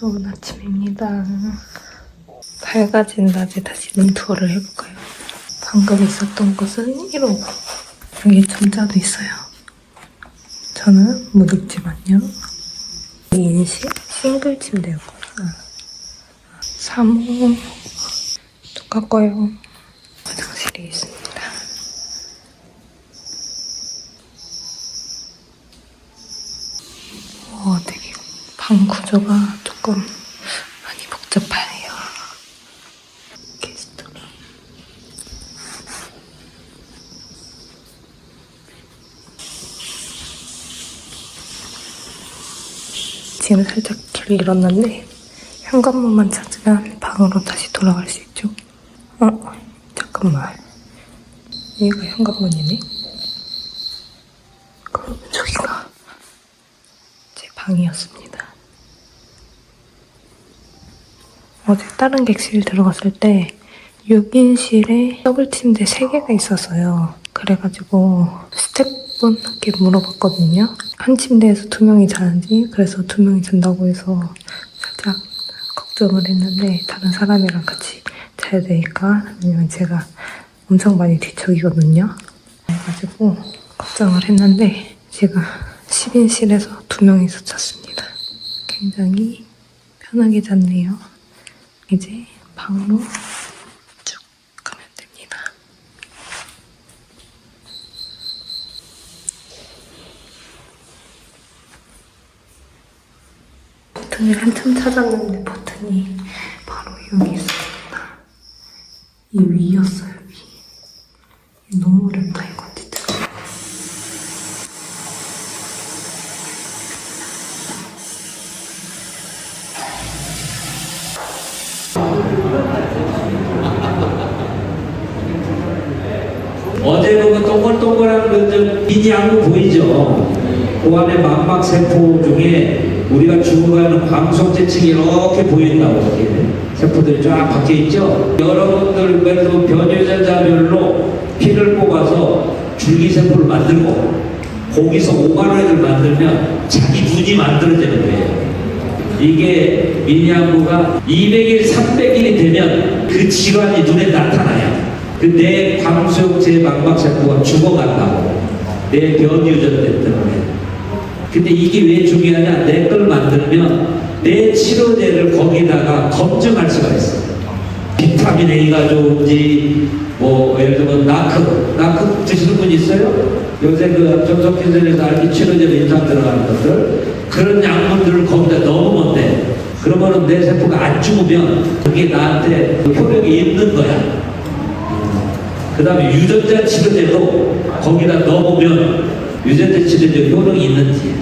좋은 아침입니다. 밝아진 낮에 다시 룸투어를 해볼까요? 방금 있었던 곳은 1호. 여기 점자도 있어요. 저는 못 입지만요. 인식 싱글 침대였구나. 3호 똑같고요. 화장실이 있습니다. 와, 되게 방 구조가 조금 많이 복잡하네요. 게스트룸. 지금 살짝 길 잃었는데 현관문만 찾으면 방으로 다시 돌아갈 수 있죠. 어, 잠깐만. 여기가 현관문이네. 그러면 저기가 제 방이었습니다. 어제 다른 객실 들어갔을 때 6인실에 더블 침대 3개가 있었어요. 그래가지고 스태프분께 물어봤거든요. 한 침대에서 두 명이 자는지 그래서 두 명이 잔다고 해서 살짝 걱정을 했는데 다른 사람이랑 같이 자야 되니까 아니면 제가 엄청 많이 뒤척이거든요. 그래가지고 걱정을 했는데 제가 10인실에서 두 명이서 잤습니다. 굉장히 편하게 잤네요. 이제 방으로 쭉 가면 됩니다. 버튼을 한참 찾았는데 버튼이 바로 여기 있습니다. 이 위였어요, 위. 너무 어렵다, 이거 진짜. 어제 보면 동글동글한 미니 안구 보이죠? 그 안에 망막 세포 중에 우리가 죽어가는 광석재층이 이렇게 보인다고 이렇게 세포들이 쫙 박혀 있죠? 여러분들 그래도 변유전자별로 피를 뽑아서 줄기세포를 만들고 거기서 오가노이드를 만들면 자기 눈이 만들어지는 거예요. 이게 미니안구가 200일, 300일이 되면 그 질환이 눈에 나타나요. 그내 광수용체 망막세포가 죽어간다고. 내 변유전대 때문에. 근데 이게 왜 중요하냐? 내 걸 만들면 내 치료제를 거기다가 검증할 수가 있어요. 비타민 A가 좋은지, 뭐, 예를 들면 나크, 나크 드시는 분 있어요? 요새 그 정석기전에서 알기 치료제로 인상 들어가는 것들, 그런 약물들을 거기다 넣으면 돼. 그러면은 내 세포가 안 죽으면 그게 나한테 효력이 있는 거야. 그 다음에 유전자 치료제도 거기다 넣으면 유전자 치료제 효능이 있는지.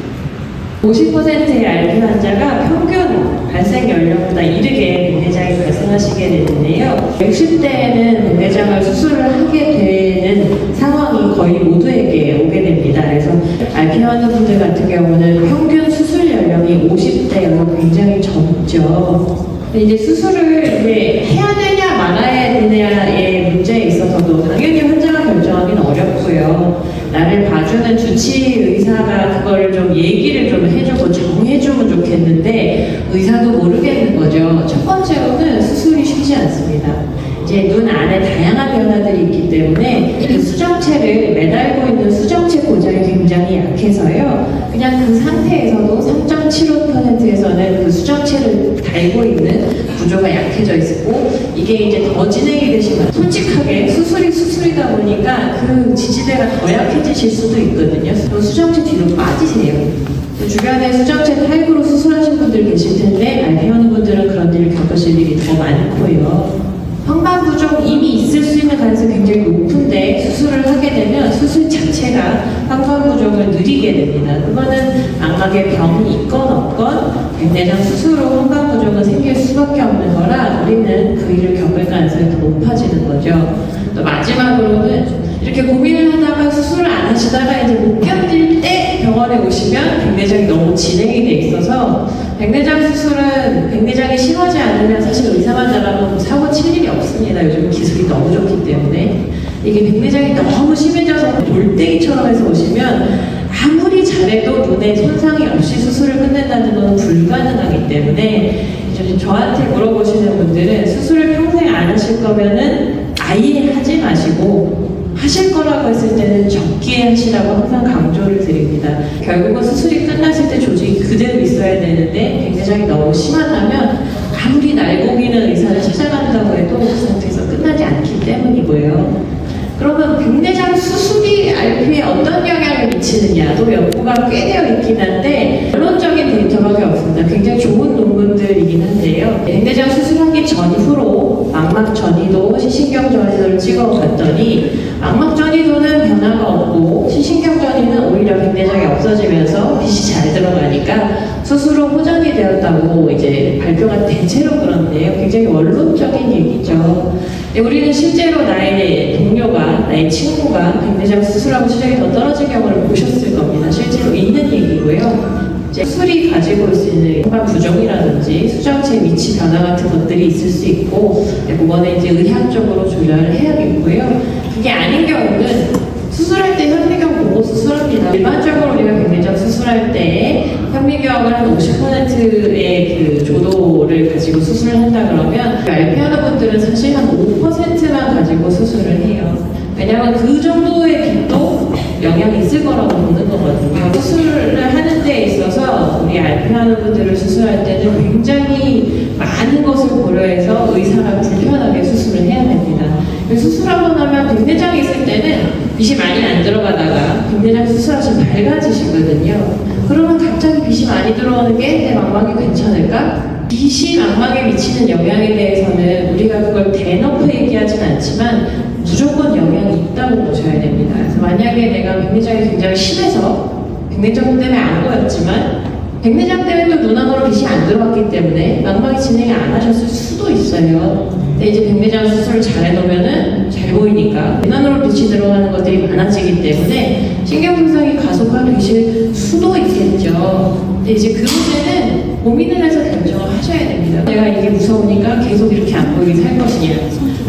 50%의 RP 환자가 평균 발생 연령보다 이르게 백내장이 발생하시게 되는데요. 60대에는 백내장을 수술을 하게 되는 상황이 거의 모두에게 오게 됩니다. 그래서 RP 환자분들 같은 경우는 평균 수술 연령이 50대여서 굉장히 젊죠. 이제 수술을 이제 해야 되냐 말아야 되냐의 문제에 있어서도 당연히 환자가 결정하기는 나를 봐주는 주치 의사가 그거를 좀 얘기를 좀 해주고 정해주면 좋겠는데 의사도 모르겠는 거죠. 첫 번째로는 수술이 쉽지 않습니다. 이제 눈 안에 다양한 변화들이 있기 때문에 그 수정체를 매달고 있는 수정체 고정이 굉장히 약해서요. 그냥 그 상태에서도 3.75%에서는 그 수정체를 달고 있는 구조가 약해져 있고 이게 이제 더 진행이 되시면 솔직하게 수술이 수술이다 보니까 그 지지대가 더 약해지실 수도 있거든요. 또 수정체 뒤로 빠지세요. 주변에 수정체 타입으로 수술하신 분들 계실 텐데 알피하는 분들은 그런 일을 겪으실 일이 더 많고요. 황반부종 이미 있을 수 있는 가능성이 굉장히 높은데 수술을 하게 되면 수술 자체가 황반부종을 느리게 됩니다. 그거는 망막에 병이 있건 없건 백내장 수술로 황반부종은 생길 수밖에 없는 거라 우리는 그 일을 겪을 가능성이 더 높아지는 거죠. 또 마지막으로는 이렇게 고민을 하다가 수술을 안 하시다가 이제 못 견딜 때 병원에 오시면 백내장이 너무 진행이 돼 있어서 백내장 수술은 백내장이 심하지 않으면 사실 의사만 잘하면 뭐 사고 칠 일이 없습니다. 요즘 기술이 너무 좋기 때문에 이게 백내장이 너무 심해져서 돌덩이처럼 해서 오시면 아무리 잘해도 부분에 손상이 없이 수술을 끝낸다는 건 불가능하기 때문에 저한테 물어보시는 분들은 수술을 평생 안 하실 거면은 아예 하지 마시고 하실 거라고 했을 때는 적게 하시라고 항상 강조를 드립니다. 결국은 수술이 끝났을 때 조직이 그대로 있어야 되는데 백내장이 너무 심하다면 아무리 날고기는 의사를 찾아간다고 해도 그 상태에서 끝나지 않기 때문이고요. 그러면 백내장 수술이 RP에 어떤 영향을 미치느냐도 연구가 꽤 되어 있긴 한데 결론적인 데이터가 꽤 없습니다. 굉장히 좋은 논문들이긴 한데요. 백내장 수술하기 전후로 망막 전이도 시신경 전이도를 찍어봤더니 망막 전이도는 변화가 없고 시신경 전이는 오히려 없어지면서 빛이 잘 들어가니까 후 호전이 되었다고 이제 발표가 대체로 그런데요. 굉장히 원론적인 얘기죠. 우리는 실제로 나의 동료가, 나의 친구가 백내장 수술하고 시력이 더 떨어진 경우를 보셨을 겁니다. 실제로 있는 얘기고요. 수술이 가지고 있을 수 있는 일반 부종이라든지 수정체 위치 변화 같은 것들이 있을 수 있고, 네, 그거는 이제 의학적으로 조절을 해야겠고요. 그게 아닌 경우는 수술할 때 현미경 보고 수술합니다. 일반적으로 수술할 때 현미경을 한 50%의 그 조도를 가지고 수술을 한다 그러면 RP 하는 분들은 사실 한 5%만 가지고 수술을 해요. 왜냐하면 그 정도의 빛도 영향이 있을 거라고 보는 거거든요. 수술을 하는 데 있어서 우리 RP 하는 분들을 수술할 때는 굉장히 많은 것을 고려해서 의사가 불편하게 수술을 해야 됩니다. 수술하고 나면 백내장이 있을 때는 빛이 많이 안 들어가다가 백내장 수술하시면 밝아지시거든요. 그러면 갑자기 빛이 많이 들어오는 게 내 망막이 괜찮을까? 빛이 망막에 미치는 영향에 대해서는 우리가 그걸 대놓고 얘기하진 않지만 심해서 백내장 때문에 안 보였지만 백내장 때문에 또 눈안으로 빛이 안 들어갔기 때문에 망막이 진행이 안 하셨을 수도 있어요. 근데 이제 백내장 수술을 잘 해놓으면은 잘 보이니까 눈안으로 빛이 들어가는 것들이 많아지기 때문에 신경 손상이 가속화되실 수도 있겠죠. 근데 이제 그 문제는 고민을 해서 결정을 하셔야 됩니다. 내가 이게 무서우니까 계속 이렇게 안 보이게 살 것이냐.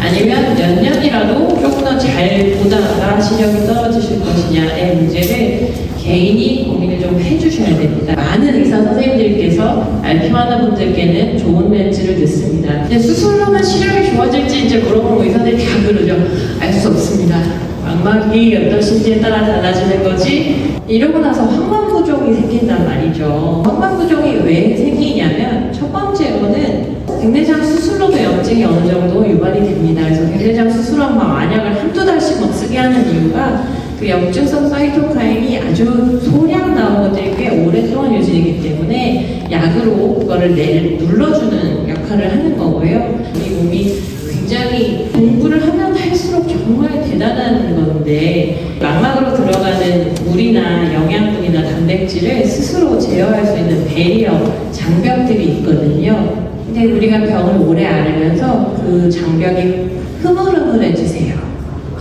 아니면 몇 년이라도 조금 더 잘 보다가 시력이 떨어지실 것이냐의 문제를 개인이 고민을 좀 해주셔야 됩니다. 많은 의사 선생님들께서 알피마나 분들께는 좋은 렌즈를 넣습니다. 수술로만 시력이 좋아질지 이제 물어보면 의사들이 다 그러죠. 알 수 없습니다. 망막이 어떠신지에 따라 달라지는 거지. 이러고 나서 황반부종이 생긴단 말이죠. 황반부종이 왜 생기냐면 첫 번째로는 백내장 수술로도 염증이 어느 정도 유발이 됩니다. 그래서 백내장 수술하면 막 안약을 한두 달씩 막 쓰게 하는 이유가 그 염증성 사이토카인이 아주 소량 나온 것들이 꽤 오랫동안 유지되기 때문에 약으로 그거를 내 눌러주는 역할을 하는 거고요. 우리 몸이 굉장히 공부를 하면 할수록 정말 대단한 건데 망막으로 들어가는 물이나 영양분이나 단백질을 스스로 제어할 수 있는 배리어 장벽들이 있거든요. 근데 우리가 병을 오래 앓으면서 그 장벽이 흐물흐물해지세요.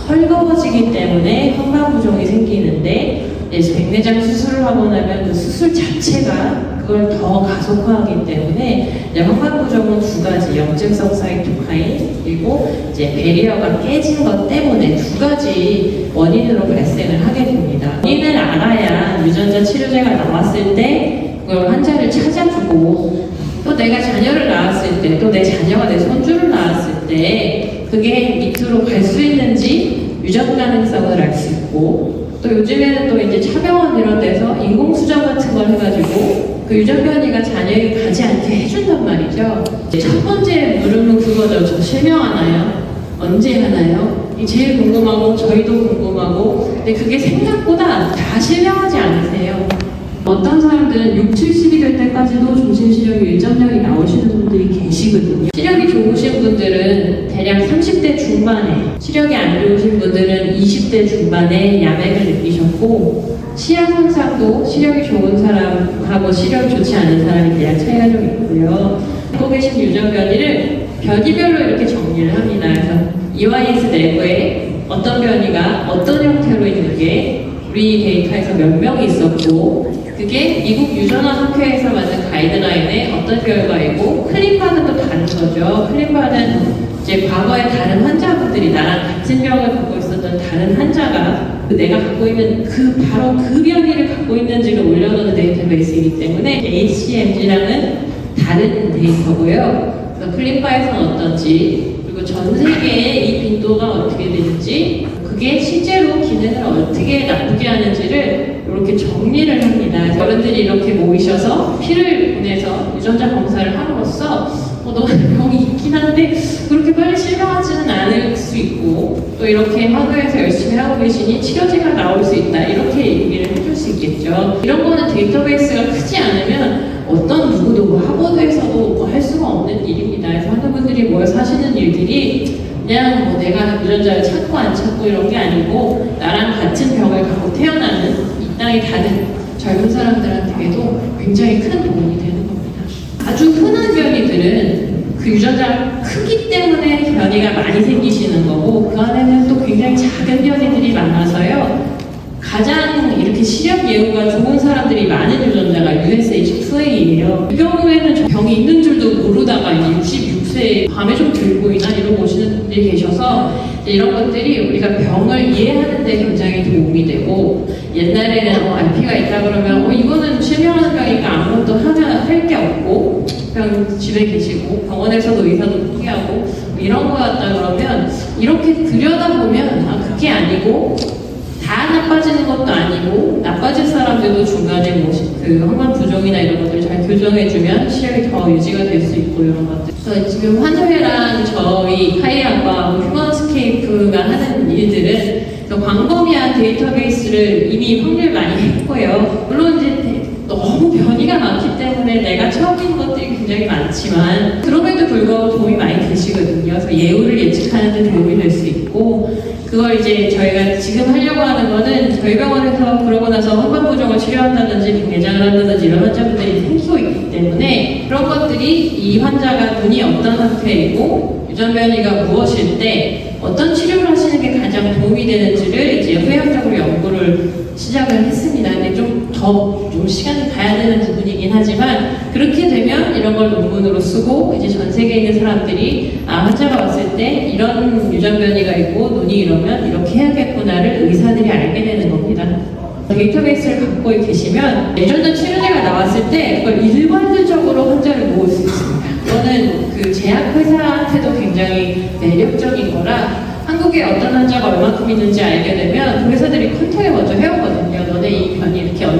헐거워지기 때문에 현방부종이 생기는데 이제 백내장 수술을 하고 나면 그 수술 자체가 그걸 더 가속화하기 때문에 이제 현방부종은 두 가지 염증성 사이토카인 그리고 이제 배리어가 깨진 것 때문에 두 가지 원인으로 발생을 하게 됩니다. 원인을 알아야 유전자 치료제가 나왔을 때 그걸 환자를 찾아주고 또 내가 자녀를 낳았을 때, 또 내 자녀가 내 손주를 낳았을 때, 그게 밑으로 갈 수 있는지 유전 가능성을 알 수 있고, 또 요즘에는 또 이제 차병원 이런 데서 인공수정 같은 걸 해가지고, 그 유전 변이가 자녀에게 가지 않게 해준단 말이죠. 첫 번째 물음은 그거죠. 저 실명하나요? 언제 하나요? 이 제일 궁금하고, 저희도 궁금하고, 근데 그게 생각보다 다 실명하지 않으세요. 어떤 사람들은 6, 70이 될 때까지도 중심 시력이 일정량이 나오시는 분들이 계시거든요. 시력이 좋으신 분들은 대략 30대 중반에, 시력이 안 좋으신 분들은 20대 중반에 야맥을 느끼셨고, 시약 현상도 시력이 좋은 사람하고 시력이 좋지 않은 사람이 대략 차이가 좀 있고요. 갖고 계신 유전 변이를 변이별로 이렇게 정리를 합니다. 그래서 EYS 내부에 어떤 변이가 어떤 형태로 있는 게 우리 데이터에서 몇 명이 있었고 그게 미국 유전화 학회에서 만든 가이드라인의 어떤 결과이고 클린바는 또 다른 거죠. 클린바는 이제 과거에 다른 환자분들이 나랑 같은 병을 갖고 있었던 다른 환자가 그 내가 갖고 있는 그 바로 그 변이를 갖고 있는지를 올려놓는 데이터베이스이기 때문에 HCMG랑은 다른 데이터고요. 그래서 클린바에서는 어떤지 그리고 전 세계의 이 빈도가 어떻게 되는지 그게 실제로 기능을 어떻게 나쁘게 하는지를 이렇게 정리를 합니다. 어른들이 이렇게 모이셔서 피를 보내서 유전자 검사를 함으로써 어, 너 병이 있긴 한데 그렇게 빨리 실명하지는 않을 수 있고 또 이렇게 학교에서 열심히 하고 계시니 치료제가 나올 수 있다 이렇게 얘기를 해줄 수 있겠죠. 이런 거는 데이터베이스가 크지 않으면 어떤 누구도 뭐 하버드에서도 뭐할 수가 없는 일입니다. 그래서 하는 분들이 모여서 하시는 일들이 그냥 뭐 내가 유전자를 찾고 안 찾고 이런 게 아니고 나랑 같은 병을 갖고 태어나는 이 땅에 다른 젊은 사람들한테도 굉장히 큰 도움이 되는 겁니다. 아주 흔한 변이들은 그 유전자가 크기 때문에 변이가 많이 생기시는 거고 그 안에는 또 굉장히 작은 변이들이 많아서요. 가장 이렇게 시력 예후가 좋은 사람들이 많은 유전자가 USH2A예요. 이 경우에는 저 병이 있는 줄도 모르다가 이제 66세 밤에 좀 들보이나 이러고 오시는 분들이 계셔서 이런 것들이 우리가 병을 이해하는 데 굉장히 도움이 되고 옛날에는 어, RP가 있다 그러면 어, 이거는 실명하는 병이니까 아무것도 하면 할게 없고 그냥 집에 계시고 병원에서도 의사도 포기하고 뭐 이런 거 같다 그러면 이렇게 들여다보면 아 그게 아니고 다 나빠지는 것도 아니고 나 빠질 사람들도 중간에 뭐 그 항만 부종이나 이런 것들 잘 교정해주면 시력이 더 유지가 될 수 있고 이런 것들. 그래서 지금 환자회랑 저희 카이아과 휴먼스케이프가 하는 일들은 그 광범위한 데이터베이스를 이미 확률 많이 했고요. 물론 이제 데- 너무 변이가 많기 때문에 내가 처음인 것들이 굉장히 많지만 그럼에도 불구하고 도움이 많이 되시거든요. 그래서 예후를 예측하는 데 도움이 될 수 있고 그걸 이제 저희가 지금 하려고 하는 거는 저희 병원에서 그러고 나서 헌방 부종을 치료한다든지 빈내장을 한다든지 이런 환자분들이 생기고 있기 때문에 그런 것들이 이 환자가 눈이 어떤 상태이고 유전 변이가 무엇일 때 어떤 치료를 하시는 게 가장 도움이 되는지를 이제 후행적으로 연구를 시작을 했습니다. 근데 좀 더 좀 시간이 가야 되는 부분이긴 하지만 그렇게 되면 이런 걸 논문으로 쓰고 이제 전 세계에 있는 사람들이 아 환자가 왔을 때 이런 유전 변이가 있고 눈이 이러면 이렇게 해야겠구나를 의사들이 알게 되는 겁니다. 데이터베이스를 갖고 계시면 예전에 치료제가 나왔을 때 그걸 일괄적으로 환자를 모을 수 있습니다. 이거는 그 제약회사한테도 굉장히 매력적인 거라 한국에 어떤 환자가 얼마큼 있는지 알게 되면 그 회사들이 컨택을 먼저 해오거든요.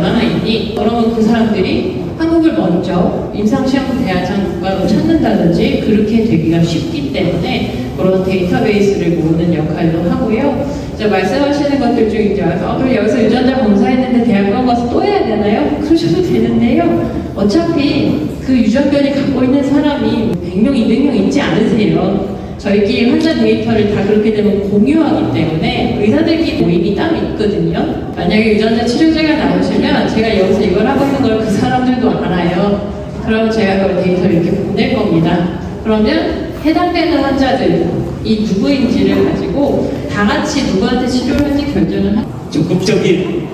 얼마나 있니? 그러면 그 사람들이 한국을 먼저 임상시험 대안상 국가로 찾는다든지 그렇게 되기가 쉽기 때문에 그런 데이터베이스를 모으는 역할도 하고요. 이제 말씀하시는 것들 중에 이제 와서 어, 그럼 여기서 유전자 검사했는데 대학병원 가서 또 해야 되나요? 그러셔도 되는데요. 어차피 그 유전변이 갖고 있는 사람이 100명, 200명 있지 않으세요. 저희끼리 환자 데이터를 다 그렇게 되면 공유하기 때문에 의사들끼리 모임이 따로 있거든요. 만약에 유전자 치료제가 나오시면 제가 여기서 이걸 하고 있는 걸 그 사람들도 알아요. 그러면 제가 그 데이터를 이렇게 보낼 겁니다. 그러면 해당되는 환자들 이 누구인지를 가지고 다 같이 누구한테 치료를 할지 결정을 합니다. 적극적인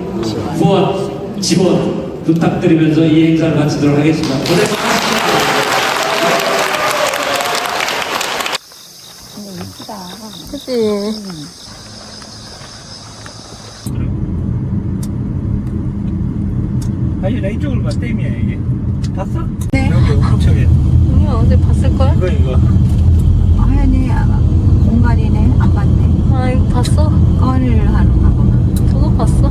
후원, 지원 부탁드리면서 이 행사를 마치도록 하겠습니다. 고생 많으셨습니다. 그치. 아니 나 이쪽으로 봐 댐이야 이게 봤어? 네 여기 오른쪽에 언니 어제 봤을걸? 이거 이거 하연이 공갈이네 안 봤네 아, 이거 봤어? 꺼리를 하는가 보나 저거 봤어?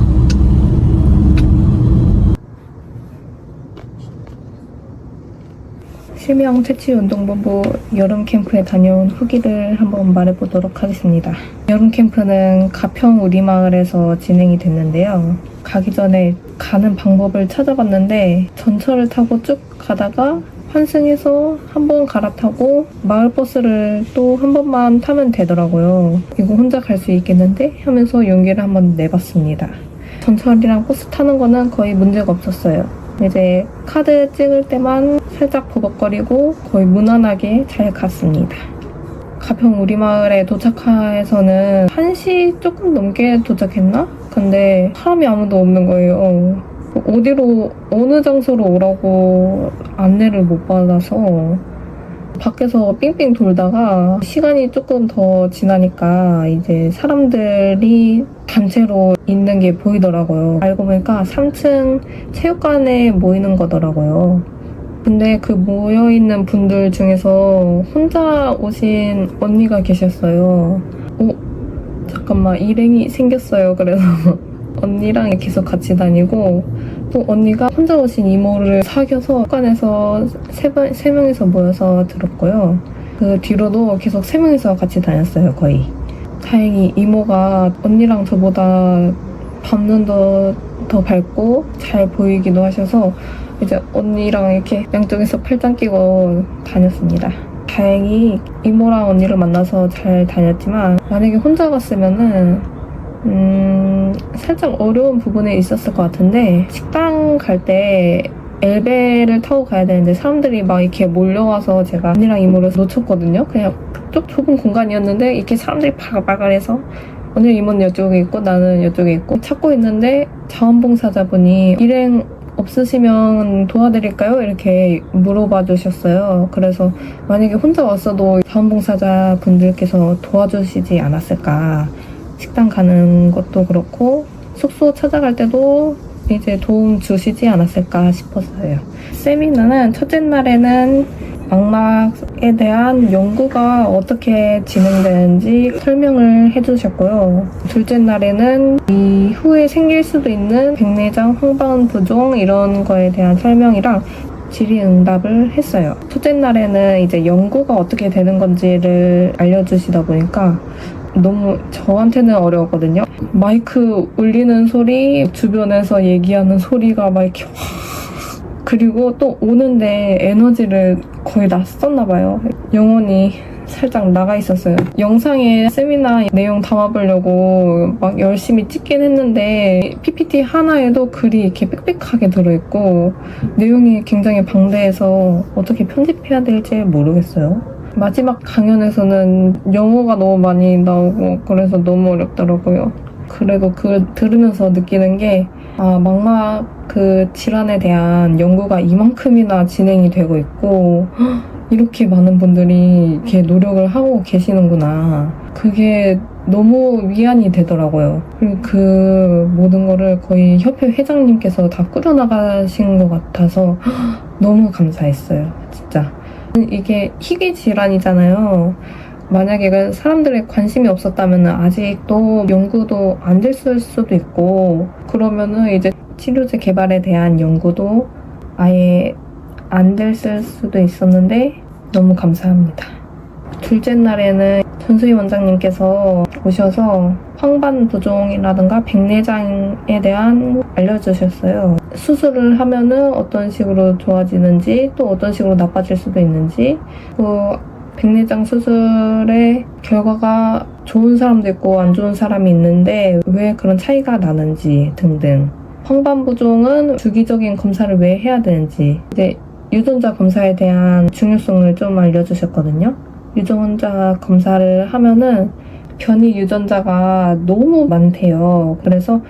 실명 퇴치운동본부 여름 캠프에 다녀온 후기를 한번 말해보도록 하겠습니다. 여름 캠프는 가평 우리마을에서 진행이 됐는데요. 가기 전에 가는 방법을 찾아봤는데 전철을 타고 쭉 가다가 환승해서 한 번 갈아타고 마을버스를 또 한 번만 타면 되더라고요. 이거 혼자 갈 수 있겠는데? 하면서 용기를 한번 내봤습니다. 전철이랑 버스 타는 거는 거의 문제가 없었어요. 이제 카드 찍을 때만 살짝 버벅거리고 거의 무난하게 잘 갔습니다. 가평 우리마을에 도착해서는 1시 조금 넘게 도착했나? 근데 사람이 아무도 없는 거예요. 어디로, 어느 장소로 오라고 안내를 못 받아서 밖에서 삥삥 돌다가 시간이 조금 더 지나니까 이제 사람들이 단체로 있는 게 보이더라고요. 알고 보니까 3층 체육관에 모이는 거더라고요. 근데 그 모여있는 분들 중에서 혼자 오신 언니가 계셨어요. 어, 잠깐만, 일행이 생겼어요. 그래서 언니랑 계속 같이 다니고, 또 언니가 혼자 오신 이모를 사귀어서 학관에서 세, 번- 세 명이서 모여서 들었고요. 그 뒤로도 계속 세 명이서 같이 다녔어요, 거의. 다행히 이모가 언니랑 저보다 밤눈도 더 밝고 잘 보이기도 하셔서 이제 언니랑 이렇게 양쪽에서 팔짱 끼고 다녔습니다. 다행히 이모랑 언니를 만나서 잘 다녔지만 만약에 혼자 갔으면은 음 살짝 어려운 부분이 있었을 것 같은데 식당 갈때 엘베를 타고 가야 되는데 사람들이 막 이렇게 몰려와서 제가 언니랑 이모를 놓쳤거든요. 그냥 좀 좁은 공간이었는데 이렇게 사람들이 바글바글해서 언니 이모는 이쪽에 있고 나는 이쪽에 있고 찾고 있는데 자원봉사자분이 일행 없으시면 도와드릴까요? 이렇게 물어봐 주셨어요. 그래서 만약에 혼자 왔어도 자원봉사자 분들께서 도와주시지 않았을까. 식당 가는 것도 그렇고 숙소 찾아갈 때도 이제 도움 주시지 않았을까 싶었어요. 세미나는 첫째 날에는 망막에 대한 연구가 어떻게 진행되는지 설명을 해주셨고요. 둘째 날에는 이후에 생길 수도 있는 백내장, 황반 부종 이런 거에 대한 설명이랑 질의응답을 했어요. 첫째 날에는 이제 연구가 어떻게 되는 건지를 알려주시다 보니까 너무 저한테는 어려웠거든요. 마이크 울리는 소리, 주변에서 얘기하는 소리가 막 이렇게 확 그리고 또 오는데 에너지를 거의 다 썼나 봐요. 영혼이 살짝 나가 있었어요. 영상에 세미나 내용 담아보려고 막 열심히 찍긴 했는데 PPT 하나에도 글이 이렇게 빽빽하게 들어있고 내용이 굉장히 방대해서 어떻게 편집해야 될지 모르겠어요. 마지막 강연에서는 영어가 너무 많이 나오고 그래서 너무 어렵더라고요. 그래도 그걸 들으면서 느끼는 게 아, 망막 그 질환에 대한 연구가 이만큼이나 진행이 되고 있고 헉, 이렇게 많은 분들이 이렇게 노력을 하고 계시는구나. 그게 너무 위안이 되더라고요. 그리고 그 모든 거를 거의 협회 회장님께서 다 꾸려나가신 것 같아서 헉, 너무 감사했어요. 진짜. 이게 희귀 질환이잖아요. 만약에 그 사람들의 관심이 없었다면 아직도 연구도 안 됐을 수도 있고 그러면은 이제 치료제 개발에 대한 연구도 아예 안 됐을 수도 있었는데 너무 감사합니다. 둘째 날에는 전수희 원장님께서 오셔서 황반 부종이라든가 백내장에 대한 알려주셨어요. 수술을 하면은 어떤 식으로 좋아지는지 또 어떤 식으로 나빠질 수도 있는지 그 백내장 수술의 결과가 좋은 사람도 있고 안 좋은 사람이 있는데 왜 그런 차이가 나는지 등등. 황반부종은 주기적인 검사를 왜 해야 되는지 이제 유전자 검사에 대한 중요성을 좀 알려주셨거든요. 유전자 검사를 하면은 변이 유전자가 너무 많대요. 그래서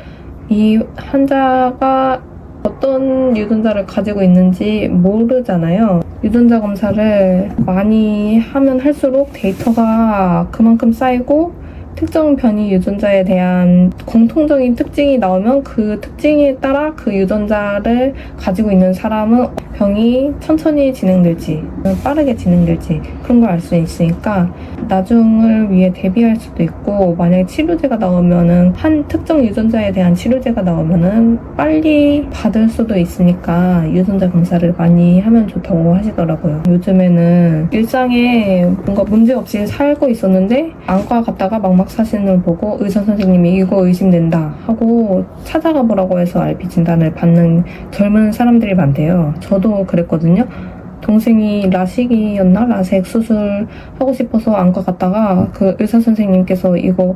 이 환자가 어떤 유전자를 가지고 있는지 모르잖아요. 유전자 검사를 많이 하면 할수록 데이터가 그만큼 쌓이고 특정 변이 유전자에 대한 공통적인 특징이 나오면 그 특징에 따라 그 유전자를 가지고 있는 사람은 병이 천천히 진행될지 빠르게 진행될지 그런 걸 알 수 있으니까 나중을 위해 대비할 수도 있고 만약에 치료제가 나오면은 한 특정 유전자에 대한 치료제가 나오면은 빨리 받을 수도 있으니까 유전자 검사를 많이 하면 좋다고 하시더라고요. 요즘에는 일상에 뭔가 문제 없이 살고 있었는데 안과 갔다가 막막 사진을 보고 의사 선생님이 이거 의심된다 하고 찾아가 보라고 해서 RP 진단을 받는 젊은 사람들이 많대요. 저도 그랬거든요. 동생이 라식이었나? 라섹 수술 하고 싶어서 안과 갔다가 그 의사 선생님께서 이거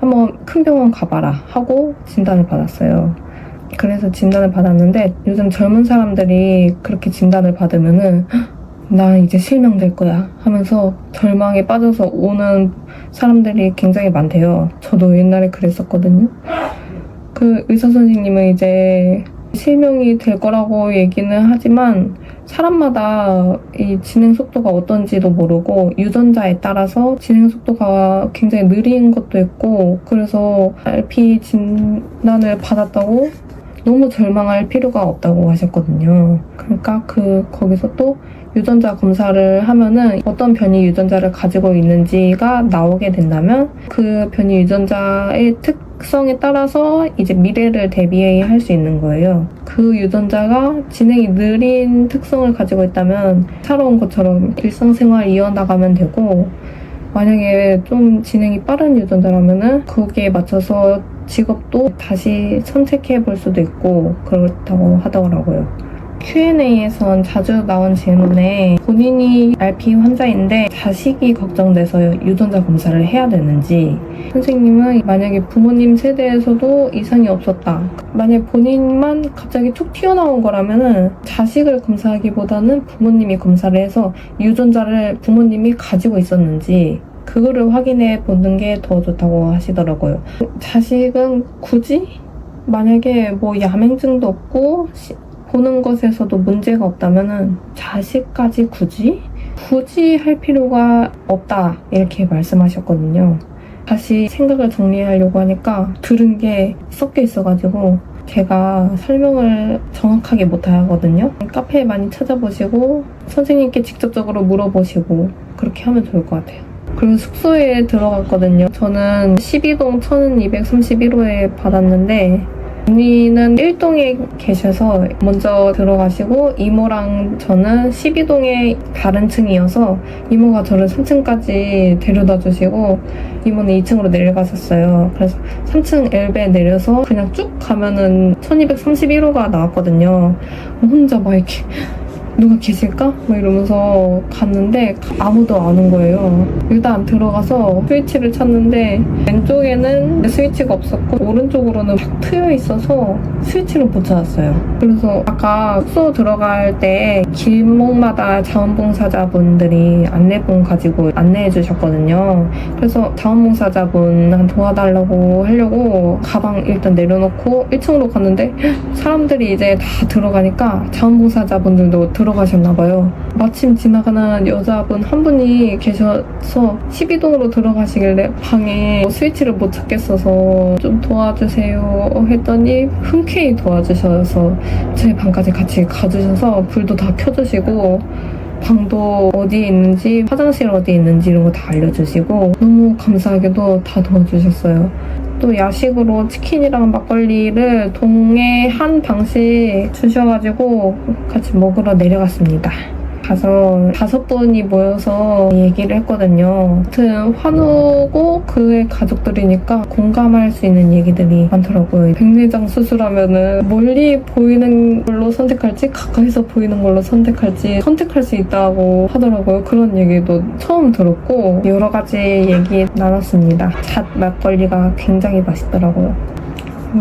한번 큰 병원 가봐라 하고 진단을 받았어요. 그래서 진단을 받았는데 요즘 젊은 사람들이 그렇게 진단을 받으면은 "헉, 나 이제 실명될 거야 하면서 절망에 빠져서 오는 사람들이 굉장히 많대요. 저도 옛날에 그랬었거든요. 그 의사 선생님은 이제 실명이 될 거라고 얘기는 하지만 사람마다 이 진행 속도가 어떤지도 모르고 유전자에 따라서 진행 속도가 굉장히 느린 것도 있고 그래서 RP 진단을 받았다고 너무 절망할 필요가 없다고 하셨거든요. 그러니까 그 거기서 또 유전자 검사를 하면은 어떤 변이 유전자를 가지고 있는지가 나오게 된다면 그 변이 유전자의 특성에 따라서 이제 미래를 대비할 수 있는 거예요. 그 유전자가 진행이 느린 특성을 가지고 있다면 살아온 것처럼 일상생활 이어나가면 되고 만약에 좀 진행이 빠른 유전자라면은 거기에 맞춰서 직업도 다시 선택해 볼 수도 있고 그렇다고 하더라고요. Q&A에선 자주 나온 질문에 본인이 RP 환자인데 자식이 걱정돼서 유전자 검사를 해야 되는지 선생님은 만약에 부모님 세대에서도 이상이 없었다. 만약 본인만 갑자기 툭 튀어나온 거라면은 자식을 검사하기보다는 부모님이 검사를 해서 유전자를 부모님이 가지고 있었는지 그거를 확인해 보는 게 더 좋다고 하시더라고요. 자식은 굳이 만약에 뭐 야맹증도 없고 시- 보는 것에서도 문제가 없다면은 자식까지 굳이 굳이 할 필요가 없다 이렇게 말씀하셨거든요. 다시 생각을 정리하려고 하니까 들은 게 섞여 있어가지고 제가 설명을 정확하게 못 하거든요. 카페에 많이 찾아보시고 선생님께 직접적으로 물어보시고 그렇게 하면 좋을 것 같아요. 그리고 숙소에 들어갔거든요. 저는 12동 1231호에 받았는데 언니는 1동에 계셔서 먼저 들어가시고 이모랑 저는 12동의 다른 층이어서 이모가 저를 3층까지 데려다 주시고 이모는 2층으로 내려가셨어요. 그래서 3층 엘베 내려서 그냥 쭉 가면은 1231호가 나왔거든요. 혼자 막 이렇게 누가 계실까? 막 이러면서 갔는데 아무도 안 온 거예요. 일단 들어가서 스위치를 찾는데 왼쪽에는 스위치가 없었고 오른쪽으로는 탁 트여 있어서 스위치를 못 찾았어요. 그래서 아까 숙소 들어갈 때 길목마다 자원봉사자분들이 안내본 가지고 안내해 주셨거든요. 그래서 자원봉사자분 도와달라고 하려고 가방 일단 내려놓고 1층으로 갔는데 사람들이 이제 다 들어가니까 자원봉사자분들도 들어가셨나 봐요. 마침 지나가는 여자분 한 분이 계셔서 12동으로 들어가시길래 방에 스위치를 못 찾겠어서 좀 도와주세요 했더니 흔쾌히 도와주셔서 제 방까지 같이 가주셔서 불도 다 켜주시고 방도 어디에 있는지 화장실 어디에 있는지 이런 거 다 알려주시고 너무 감사하게도 다 도와주셨어요. 또 야식으로 치킨이랑 막걸리를 동에 한 방씩 주셔가지고 같이 먹으러 내려갔습니다. 가서 다섯 분이 모여서 얘기를 했거든요. 아무튼 환우고 그의 가족들이니까 공감할 수 있는 얘기들이 많더라고요. 백내장 수술하면은 멀리 보이는 걸로 선택할지 가까이서 보이는 걸로 선택할지 선택할 수 있다고 하더라고요. 그런 얘기도 처음 들었고 여러 가지 얘기 나눴습니다. 잣 막걸리가 굉장히 맛있더라고요.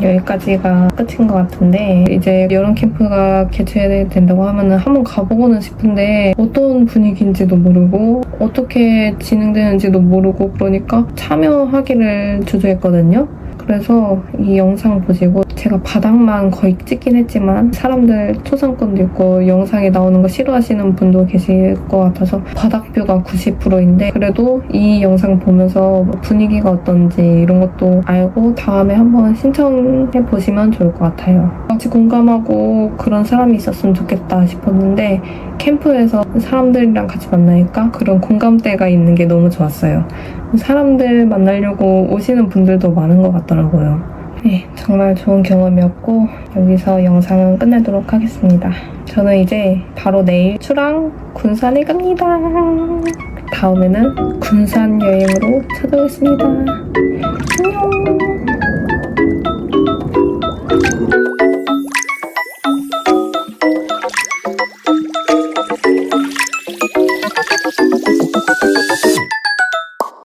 여기까지가 끝인 것 같은데 이제 여름 캠프가 개최된다고 하면은 한번 가보고는 싶은데 어떤 분위기인지도 모르고 어떻게 진행되는지도 모르고 그러니까 참여하기를 주저했거든요. 그래서 이 영상 보시고 제가 바닥만 거의 찍긴 했지만 사람들 초상권도 있고 영상에 나오는 거 싫어하시는 분도 계실 것 같아서 바닥 뷰가 90%인데 그래도 이 영상 보면서 분위기가 어떤지 이런 것도 알고 다음에 한번 신청해 보시면 좋을 것 같아요. 같이 공감하고 그런 사람이 있었으면 좋겠다 싶었는데 캠프에서 사람들이랑 같이 만나니까 그런 공감대가 있는 게 너무 좋았어요. 사람들 만나려고 오시는 분들도 많은 것 같더라고요. 네, 정말 좋은 경험이었고 여기서 영상은 끝내도록 하겠습니다. 저는 이제 바로 내일 출항 군산에 갑니다. 다음에는 군산 여행으로 찾아오겠습니다. 안녕.